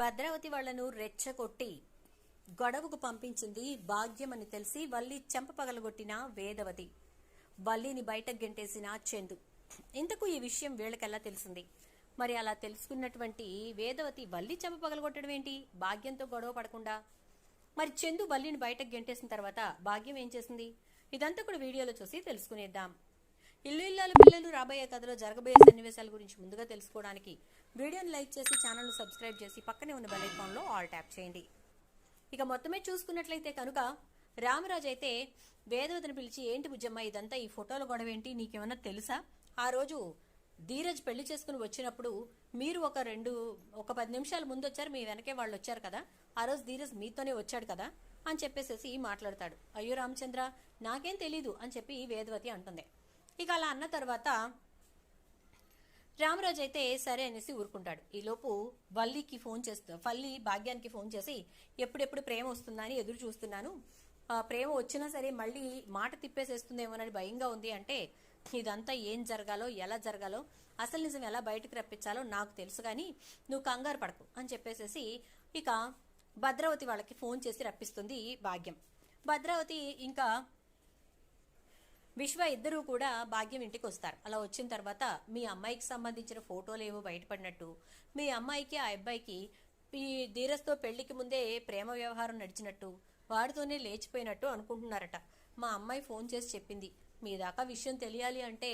భద్రావతి వాళ్ళను రెచ్చగొట్టి గొడవకు పంపించింది భాగ్యం అని తెలిసి వల్లి చెంప పగలగొట్టిన వేదవతి. వల్లిని బయటకు గెంటేసిన చందు. ఇంతకు ఈ విషయం వీళ్ళకెలా తెలిసింది? మరి అలా తెలుసుకున్నటువంటి వేదవతి వల్లి చెంప పగలగొట్టడం ఏంటి? భాగ్యంతో గొడవ పడకుండా? మరి చందు వల్లిని బయటకు గెంటేసిన తర్వాత భాగ్యం ఏం చేసింది? ఇదంతా కూడా వీడియోలో చూసి తెలుసుకునేద్దాం. ఇల్లు ఇల్లాలు పిల్లలు రాబోయే కథలో జరగబోయే సన్నివేశాల గురించి ముందుగా తెలుసుకోవడానికి వీడియోని లైక్ చేసి ఛానల్ను సబ్స్క్రైబ్ చేసి పక్కనే ఉన్న బెల్ ఐకాన్లో ఆల్ ట్యాప్ చేయండి. ఇక మొత్తమే చూసుకున్నట్లయితే కనుక రామరాజు అయితే వేదవతిని పిలిచి ఏంటి బుజ్జమ్మ ఇదంతా ఈ ఫోటోల గొడవ ఏంటి? నీకేమన్నా తెలుసా? ఆ రోజు ధీరజ్ పెళ్ళి చేసుకుని వచ్చినప్పుడు మీరు ఒక రెండు ఒక పది నిమిషాల ముందు వచ్చారు మీ వెనకే వాళ్ళు వచ్చారు కదా? ఆ రోజు ధీరజ్ మీతోనే వచ్చాడు కదా? అని చెప్పేసేసి మాట్లాడతాడు. అయ్యో రామచంద్ర నాకేం తెలీదు అని చెప్పి వేదవతి అంటుంది. ఇక అలా అన్న తర్వాత రామరాజు అయితే సరే అనేసి ఊరుకుంటాడు. ఈలోపు వల్లికి ఫోన్ చేస్తా వల్లి భాగ్యానికి ఫోన్ చేసి ఎప్పుడెప్పుడు ప్రేమ వస్తుందని ఎదురు చూస్తున్నాను. ఆ ప్రేమ వచ్చినా సరే మళ్ళీ మాట తిప్పేసేస్తుందేమోనని భయంగా ఉంది అంటే ఇదంతా ఏం జరగాలో ఎలా జరగాలో అసలు నిజం ఎలా బయటకు రప్పించాలో నాకు తెలుసు కానీ నువ్వు కంగారు పడకు అని చెప్పేసేసి ఇక భద్రావతి వాళ్ళకి ఫోన్ చేసి రప్పిస్తుంది భాగ్యం. భద్రావతి ఇంకా విశ్వ ఇద్దరూ కూడా భాగ్యం ఇంటికి వస్తారు. అలా వచ్చిన తర్వాత మీ అమ్మాయికి సంబంధించిన ఫోటోలు ఏవో బయటపడినట్టు మీ అమ్మాయికి ఆ అబ్బాయికి ఈ ధీరస్తో పెళ్ళికి ముందే ప్రేమ వ్యవహారం నడిచినట్టు వాడితోనే లేచిపోయినట్టు అనుకుంటున్నారట. మా అమ్మాయి ఫోన్ చేసి చెప్పింది మీ దాకా విషయం తెలియాలి అంటే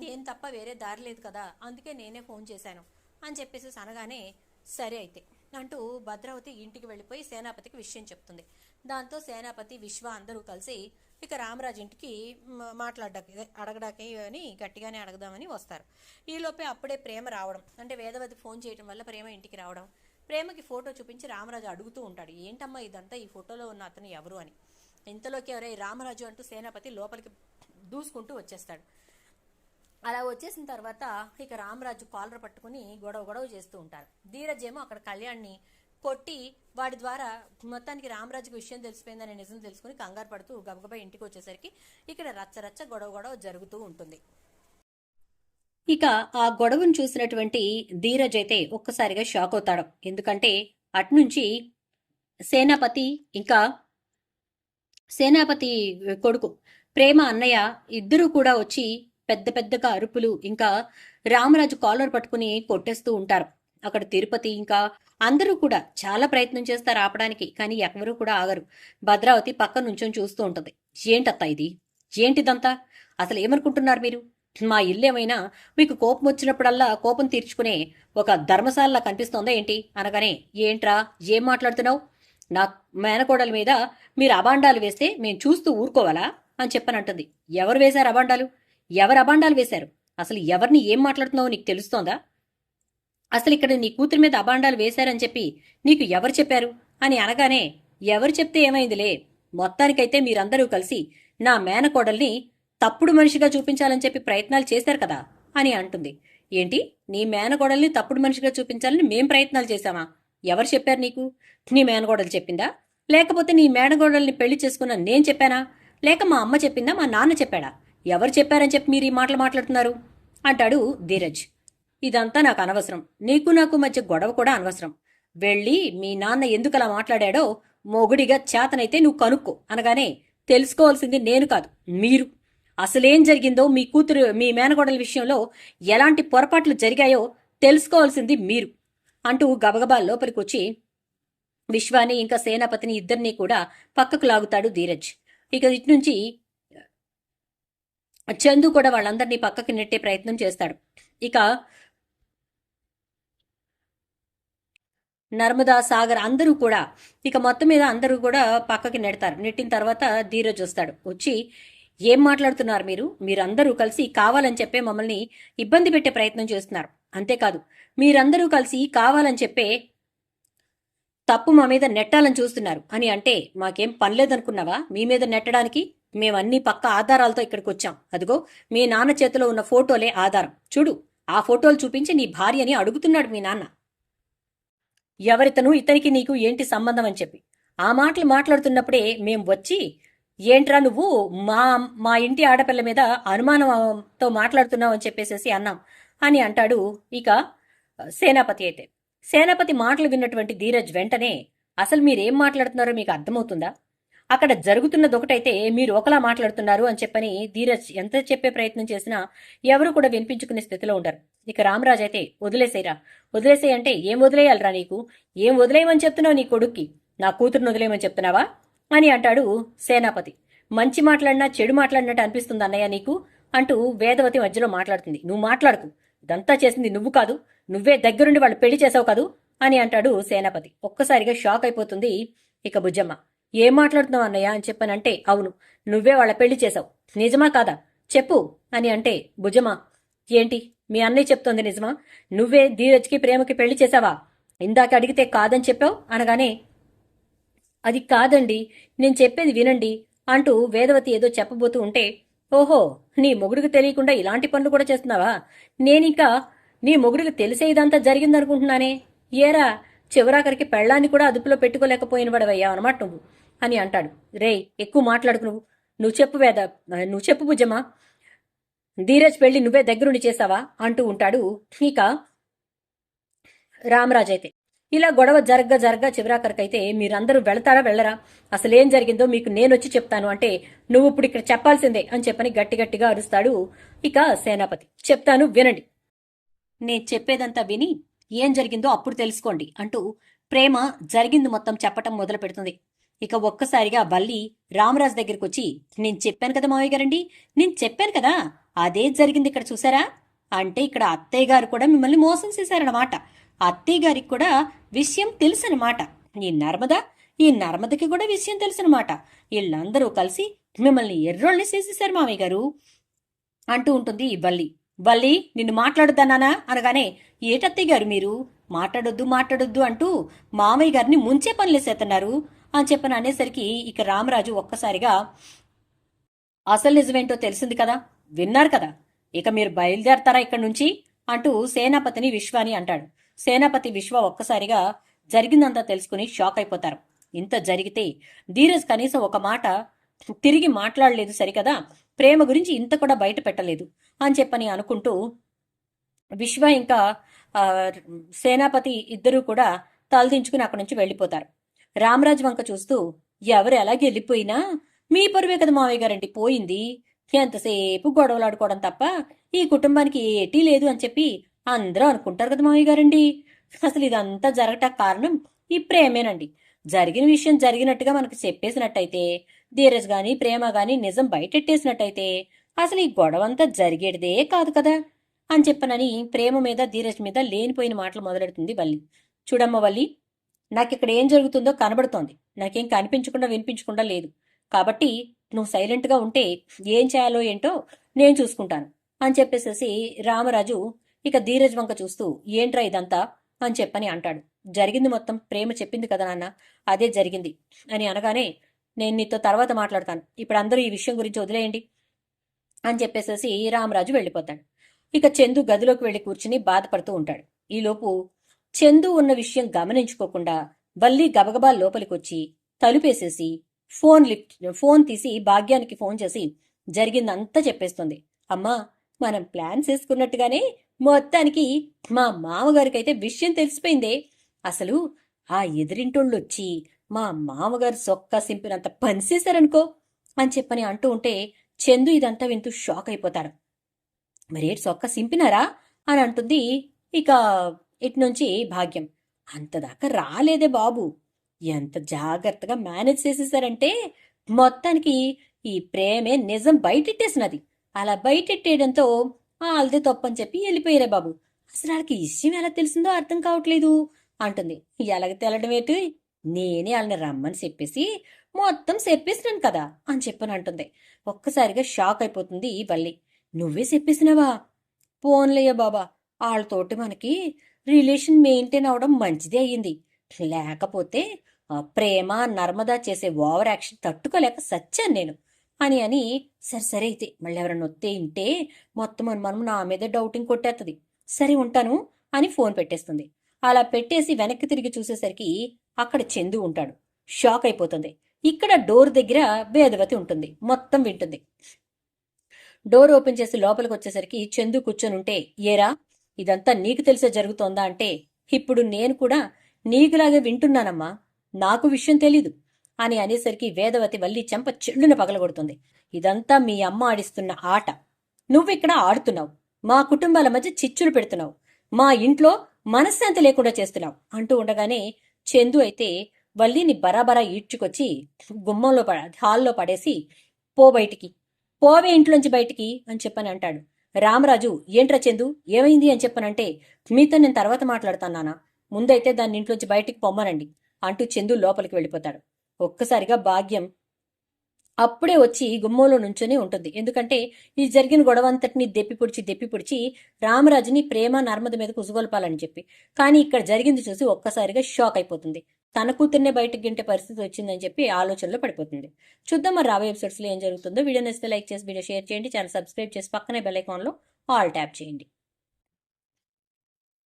నేను తప్ప వేరే దారి లేదు కదా అందుకే నేనే ఫోన్ చేశాను అని చెప్పేసి అనగానే సరే అయితే అంటూ భద్రావతి ఇంటికి వెళ్ళిపోయి సేనాపతికి విషయం చెప్తుంది. దాంతో సేనాపతి విశ్వ అందరూ కలిసి ఇక రామరాజు ఇంటికి మాట్లాడడానికి అడగడానికి అని గట్టిగానే అడగదామని వస్తారు. ఈలోపే అప్పుడే ప్రేమ రావడం అంటే వేదవతి ఫోన్ చేయడం వల్ల ప్రేమ ఇంటికి రావడం ప్రేమకి ఫోటో చూపించి రామరాజు అడుగుతూ ఉంటాడు ఏంటమ్మా ఇదంతా? ఈ ఫోటోలో ఉన్న అతను ఎవరు? అని. ఇంతలోకి ఎవరై రామరాజు అంటూ సేనాపతి లోపలికి దూసుకుంటూ వచ్చేస్తాడు. అలా వచ్చేసిన తర్వాత ఇక రామరాజు కాలర్ పట్టుకుని గొడవ గొడవ చేస్తూ ఉంటారు. ధీరజేమో అక్కడ కళ్యాణ్ని కొట్టి వాడి ద్వారా మొత్తానికి రామరాజుకి విషయం తెలిసిపోయిందని నిజం తెలుసుకుని కంగారు పడుతూ గబగబా ఇంటికి వచ్చేసరికి ఇక్కడ రచ్చరచ్చ గొడవ గొడవ జరుగుతూ ఉంటుంది. ఇక ఆ గొడవను చూసినటువంటి ధీరజ్ అయితే ఒక్కసారిగా షాక్ అవుతాడు. ఎందుకంటే అట్నుంచి సేనాపతి ఇంకా సేనాపతి కొడుకు ప్రేమ అన్నయ్య ఇద్దరూ కూడా వచ్చి పెద్ద పెద్దగా అరుపులు ఇంకా రామరాజు కాలర్ పట్టుకుని కొట్టేస్తూ ఉంటారు. అక్కడ తిరుపతి ఇంకా అందరూ కూడా చాలా ప్రయత్నం చేస్తారు ఆపడానికి కానీ ఎవరూ కూడా ఆగరు. భద్రావతి పక్క నుంచొని చూస్తూ ఉంటుంది. ఏంటత్తా ఇది? ఏంటిదంతా? అసలు ఏమనుకుంటున్నారు మీరు? మా ఇల్లు ఏమైనా మీకు కోపం వచ్చినప్పుడల్లా కోపం తీర్చుకునే ఒక ధర్మశాలలా కనిపిస్తోందా ఏంటి? అనగానే ఏంట్రా? ఏం మాట్లాడుతున్నావు? నా మేనకోడల మీద మీరు అబాండాలు వేస్తే మేము చూస్తూ ఊరుకోవాలా? అని చెప్పనంటుంది. ఎవరు వేశారు అబాండాలు ఎవరు అబాండాలు వేశారు? అసలు ఎవరిని ఏం మాట్లాడుతున్నావో నీకు తెలుస్తోందా? అసలు ఇక్కడ నీ కూతురి మీద అబాండాలు వేశారని చెప్పి నీకు ఎవరు చెప్పారు? అని అనగానే ఎవరు చెప్తే ఏమైందిలే? మొత్తానికైతే మీరందరూ కలిసి నా మేనకోడల్ని తప్పుడు మనిషిగా చూపించాలని చెప్పి ప్రయత్నాలు చేశారు కదా అని అంటుంది. ఏంటి? నీ మేనకోడల్ని తప్పుడు మనిషిగా చూపించాలని మేం ప్రయత్నాలు చేశామా? ఎవరు చెప్పారు నీకు? నీ మేనకోడలు చెప్పిందా? లేకపోతే నీ మేనకోడల్ని పెళ్ళి చేసుకున్న నేను చెప్పానా? లేక మా అమ్మ చెప్పిందా? మా నాన్న చెప్పాడా? ఎవరు చెప్పారని చెప్పి మీరు ఈ మాటలు మాట్లాడుతున్నారు? అంటాడు ధీరజ్. ఇదంతా నాకు అనవసరం. నీకు నాకు మధ్య గొడవ కూడా అనవసరం. వెళ్ళి మీ నాన్న ఎందుకు అలా మాట్లాడాడో మొగుడిగా చేతనైతే నువ్వు కనుక్కో. అనగానే తెలుసుకోవాల్సింది నేను కాదు మీరు. అసలేం జరిగిందో మీ కూతురు మీ మేనగోడల విషయంలో ఎలాంటి పొరపాట్లు జరిగాయో తెలుసుకోవాల్సింది మీరు. అంటూ గబగబా లోపలికి వచ్చి విశ్వాని ఇంకా సేనాపతిని ఇద్దరినీ కూడా పక్కకు లాగుతాడు ధీరజ్. ఇక ఇటు నుంచి చందు కూడా వాళ్ళందరినీ పక్కకి నెట్టే ప్రయత్నం చేస్తాడు. ఇక నర్మదా సాగర్ అందరూ కూడా ఇక మొత్తం మీద అందరూ కూడా పక్కకి నెడతారు. నెట్టిన తర్వాత ధీరజ్ వస్తాడు. వచ్చి ఏం మాట్లాడుతున్నారు మీరు? మీరందరూ కలిసి కావాలని చెప్పే మమ్మల్ని ఇబ్బంది పెట్టే ప్రయత్నం చేస్తున్నారు. అంతేకాదు మీరందరూ కలిసి కావాలని చెప్పే తప్పు మా మీద నెట్టాలని చూస్తున్నారు. అని అంటే మాకేం పనిలేదనుకున్నావా మీ మీద నెట్టడానికి మేమన్నీ పక్క ఆధారాలతో ఇక్కడికి వచ్చాం. అదిగో మీ నాన్న చేతిలో ఉన్న ఫోటోలే ఆధారం. చూడు ఆ ఫోటోలు చూపించి నీ భార్యని అడుగుతున్నాడు మీ నాన్న. ఎవరితను ఇతనికి నీకు ఏంటి సంబంధం అని చెప్పి. ఆ మాటలు మాట్లాడుతున్నప్పుడే మేం వచ్చి ఏంట్రా నువ్వు మా మా ఇంటి ఆడపిల్ల మీద అనుమానంతో మాట్లాడుతున్నావు అని చెప్పేసేసి అన్నాం. అని అంటాడు ఇక సేనాపతి అయితే. సేనాపతి మాటలు విన్నటువంటి ధీరజ్ వెంటనే అసలు మీరేం మాట్లాడుతున్నారో మీకు అర్థమవుతుందా? అక్కడ జరుగుతున్నది ఒకటైతే మీరు ఒకలా మాట్లాడుతున్నారు అని చెప్పని ధీరజ్ ఎంత చెప్పే ప్రయత్నం చేసినా ఎవరు కూడా వినిపించుకునే స్థితిలో ఉండరు. ఇక రామరాజ్ అయితే వదిలేసేయరా వదిలేసేయ్ అంటే ఏం వదిలేయాలరా నీకు? ఏం వదిలేయమని చెప్తున్నావు నీ కొడుక్కి? నా కూతురుని వదిలేయమని చెప్తున్నావా? అని అంటాడు సేనాపతి. మంచి మాట్లాడినా చెడు మాట్లాడినట్టు అనిపిస్తుంది అన్నయ్య నీకు? అంటూ వేదవతి మధ్యలో మాట్లాడుతుంది. నువ్వు మాట్లాడుకు. ఇదంతా చేసింది నువ్వు కాదు. నువ్వే దగ్గరుండి వాళ్ళు పెళ్ళి చేసావు కాదు? అని అంటాడు సేనాపతి. ఒక్కసారిగా షాక్ అయిపోతుంది ఇక బుజ్జమ్మ. ఏం మాట్లాడుతున్నావు అన్నయ్య అని చెప్పానంటే అవును. నువ్వే వాళ్ళ పెళ్ళి చేసావు. నిజమా కాదా? చెప్పు అని అంటే భుజమా ఏంటి? మీ అన్నయ్య చెప్తోంది నిజమా? నువ్వే ధీరజ్కి ప్రేమకి పెళ్ళి చేసావా ఇందాక అడిగితే కాదని చెప్పావు? అనగానే అది కాదండి నేను చెప్పేది వినండి అంటూ వేదవతి ఏదో చెప్పబోతూ ఉంటే ఓహో నీ మొగుడికి తెలియకుండా ఇలాంటి పనులు కూడా చేస్తున్నావా? నేనింకా నీ మొగుడికి తెలిసే ఇదంతా జరిగిందనుకుంటున్నానే. ఏరా చివరాఖరికి పెళ్ళాన్ని కూడా అదుపులో పెట్టుకోలేకపోయిన వాడవయ్యా అనమాట నువ్వు అని అంటాడు. రేయ్ ఎక్కువ మాట్లాడుకు నువ్వు. నువ్వు చెప్పు వేద నువ్వు చెప్పు భుజమా ధీరజ్ పెళ్ళి నువ్వే దగ్గరుండి చేసావా అంటూ ఉంటాడు ఇక రామరాజ్ అయితే ఇలా గొడవ జరగ జరగ చివరాఖరికైతే మీరందరూ వెళతారా వెళ్ళరా? ఏం జరిగిందో మీకు నేనొచ్చి చెప్తాను అంటే నువ్వు ఇప్పుడు ఇక్కడ చెప్పాల్సిందే అని చెప్పని గట్టి గట్టిగా అరుస్తాడు ఇక సేనాపతి. చెప్తాను వినండి. నేను చెప్పేదంతా విని ఏం జరిగిందో అప్పుడు తెలుసుకోండి అంటూ ప్రేమ జరిగింది మొత్తం చెప్పటం మొదలు పెడుతుంది. ఇక ఒక్కసారిగా బల్లి రామరాజు దగ్గరికి వచ్చి నేను చెప్పాను కదా మావయ్య గారండి నేను చెప్పాను కదా అదే జరిగింది ఇక్కడ చూసారా? అంటే ఇక్కడ అత్తయ్య గారు కూడా మిమ్మల్ని మోసం చేశారన్నమాట. అత్తయ్య గారికి కూడా విషయం తెలుసనమాట ఈ నర్మద ఈ నర్మదకి కూడా విషయం తెలుసనమాట వీళ్ళందరూ కలిసి మిమ్మల్ని ఎర్రోళ్ళని చేసేశారు మామయ్య గారు అంటూ ఉంటుంది ఈ బల్లి. బల్లి నిన్ను మాట్లాడుతానా అనగానే ఏటత్తయ్య గారు మీరు? మాట్లాడొద్దు మాట్లాడొద్దు అంటూ మామయ్య గారిని ముంచే పనులేసేస్తున్నారు అని చెప్పని అనేసరికి ఇక రామరాజు ఒక్కసారిగా అసలు నిజమేంటో తెలిసింది కదా? విన్నారు కదా. ఇక మీరు బయలుదేరతారా ఇక్కడి నుంచి? అంటూ సేనాపతిని విశ్వాని అంటాడు. సేనాపతి విశ్వ ఒక్కసారిగా జరిగిందంతా తెలుసుకుని షాక్ అయిపోతారు. ఇంత జరిగితే ధీరజ్ కనీసం ఒక మాట తిరిగి మాట్లాడలేదు సరికదా? ప్రేమ గురించి ఇంత కూడా బయట పెట్టలేదు అని చెప్పని అనుకుంటూ విశ్వ ఇంకా సేనాపతి ఇద్దరూ కూడా తలదించుకుని అక్కడి నుంచి వెళ్ళిపోతారు. రామరాజు వంక చూస్తూ ఎవరు ఎలాగ వెళ్ళిపోయినా మీ పరువే కదా మావయ్య గారండి పోయింది. ఎంతసేపు గొడవలాడుకోవడం తప్ప ఈ కుటుంబానికి ఏటీ లేదు అని చెప్పి అందరూ అనుకుంటారు కదా మామయ్య గారండి. అసలు ఇదంతా జరగటానికి కారణం ఈ ప్రేమేనండి. జరిగిన విషయం జరిగినట్టుగా మనకు చెప్పేసినట్టయితే ధీరజ్ గాని ప్రేమ గాని నిజం బయటెట్టేసినట్టయితే అసలు ఈ గొడవంతా జరిగేటిదే కాదు కదా అని చెప్పనని ప్రేమ మీద ధీరజ్ మీద లేనిపోయిన మాటలు మొదలెడుతుంది వల్లి. చూడమ్మ వల్లి నాకు ఇక్కడ ఏం జరుగుతుందో కనబడుతోంది. నాకేం కనిపించకుండా వినిపించకుండా లేదు. కాబట్టి నువ్వు సైలెంట్గా ఉంటే ఏం చేయాలో ఏంటో నేను చూసుకుంటాను అని చెప్పేసేసి రామరాజు ఇక ధీరజ్ వంక చూస్తూ ఏంట్రా ఇదంతా? అని చెప్పని అంటాడు. జరిగింది మొత్తం ప్రేమ చెప్పింది కదా నాన్న అదే జరిగింది అని అనగానే నేను నీతో తర్వాత మాట్లాడతాను. ఇప్పుడు అందరూ ఈ విషయం గురించి వదిలేయండి అని చెప్పేసేసి రామరాజు వెళ్ళిపోతాడు. ఇక చందు గదిలోకి వెళ్ళి కూర్చుని బాధపడుతూ ఉంటాడు. ఈలోపు చందు ఉన్న విషయం గమనించుకోకుండా బల్లి గబగబా లోపలికొచ్చి తలుపేసేసి ఫోన్ లిఫ్ట్ ఫోన్ తీసి భాగ్యానికి ఫోన్ చేసి జరిగిందంతా చెప్పేస్తుంది. అమ్మా మనం ప్లాన్ చేసుకున్నట్టుగానే మొత్తానికి మా మామగారికైతే విషయం తెలిసిపోయిందే. అసలు ఆ ఎదిరింటోళ్ళు వచ్చి మా మామగారు సొక్క సింపినంత పనిచేశారనుకో అని చెప్పని అంటూ ఉంటే చందు ఇదంతా వింటూ షాక్ అయిపోతాడు మరేటి సొక్క సింపినారా? అని అంటుంది ఇక ఇటు నుంచి భాగ్యం. అంతదాకా రాలేదే బాబు. ఎంత జాగ్రత్తగా మేనేజ్ చేసేసారంటే మొత్తానికి ఈ ప్రేమే నిజం బయటెట్టేసినది. అలా బయటెట్టేయడంతో వాళ్ళదే తప్పని చెప్పి వెళ్ళిపోయారే బాబు. అసలు వాళ్ళకి ఈ విషయం ఎలా తెలిసిందో అర్థం కావట్లేదు అంటుంది. ఎలాగ తెలడం ఏంటి? నేనే వాళ్ళని రమ్మని చెప్పేసి మొత్తం చెప్పేసినాను కదా అని చెప్పని అంటుంది. ఒక్కసారిగా షాక్ అయిపోతుంది ఈ బల్లి. నువ్వే చెప్పేసినావా? పోన్లేయ బాబా వాళ్ళతోటి మనకి రిలేషన్ మెయింటైన్ అవడం మంచిదే అయ్యింది. లేకపోతే ప్రేమ నర్మదా చేసే ఓవర్ యాక్షన్ తట్టుకోలేక సచ్చాను నేను. అని అని సరే సరే అయితే మళ్ళీ ఎవరైనా వస్తే ఇంటే మొత్తం మనం నా మీద డౌటింగ్ కొట్టేస్తుంది సరే ఉంటాను అని ఫోన్ పెట్టేస్తుంది. అలా పెట్టేసి వెనక్కి తిరిగి చూసేసరికి అక్కడ చందు ఉంటాడు. షాక్ అయిపోతుంది. ఇక్కడ డోర్ దగ్గర భేదవతి ఉంటుంది. మొత్తం వింటుంది. డోర్ ఓపెన్ చేసి లోపలికి వచ్చేసరికి చందు కూర్చొని ఉంటే ఏరా ఇదంతా నీకు తెలిసే జరుగుతోందా? అంటే ఇప్పుడు నేను కూడా నీకులాగే వింటున్నానమ్మా. నాకు విషయం తెలీదు అని అనేసరికి వేదవతి వల్లి చెంప చెల్లున పగలగొడుతుంది. ఇదంతా మీ అమ్మ ఆడిస్తున్న ఆట. నువ్విక్కడ ఆడుతున్నావు. మా కుటుంబాల మధ్య చిచ్చులు పెడుతున్నావు. మా ఇంట్లో మనశ్శాంతి లేకుండా చేస్తున్నావు అంటూ ఉండగానే చందు అయితే వల్లిని బరాబరా ఈడ్చుకొచ్చి గుమ్మంలో పడ హాల్లో పడేసి పో బయటికి. పోవే ఇంట్లోంచి బయటికి అని చెప్పని అంటాడు. రామరాజు ఏంట్రా చందు? ఏమైంది? అని చెప్పనంటే మీతో నేను తర్వాత మాట్లాడతాను నాన్న. ముందైతే దాన్ని ఇంట్లోంచి బయటికి పొమ్మనండి. అంటూ చందు లోపలికి వెళ్ళిపోతాడు. ఒక్కసారిగా భాగ్యం అప్పుడే వచ్చి గుమ్మంలో నుంచొని ఉంటుంది. ఎందుకంటే ఈ జరిగిన గొడవంతటిని దెప్పి పొడిచి దెప్పి పొడిచి రామరాజుని ప్రేమ నర్మద మీద కుసుగొల్పాలని చెప్పి. కానీ ఇక్కడ జరిగింది చూసి ఒక్కసారిగా షాక్ అయిపోతుంది. తన కూతుర్నే బయటకు గింటే పరిస్థితి వచ్చిందని చెప్పి ఆలోచనలో పడిపోతుంది. చూద్దాం మరి రాబోయే ఎపిసోడ్స్లో ఏం జరుగుతుందో. వీడియో నచ్చితే లైక్ చేసి వీడియో షేర్ చేయండి. ఛానల్ సబ్స్క్రైబ్ చేసి పక్కనే బెల్ ఐకాన్లో ఆల్ ట్యాప్ చేయండి.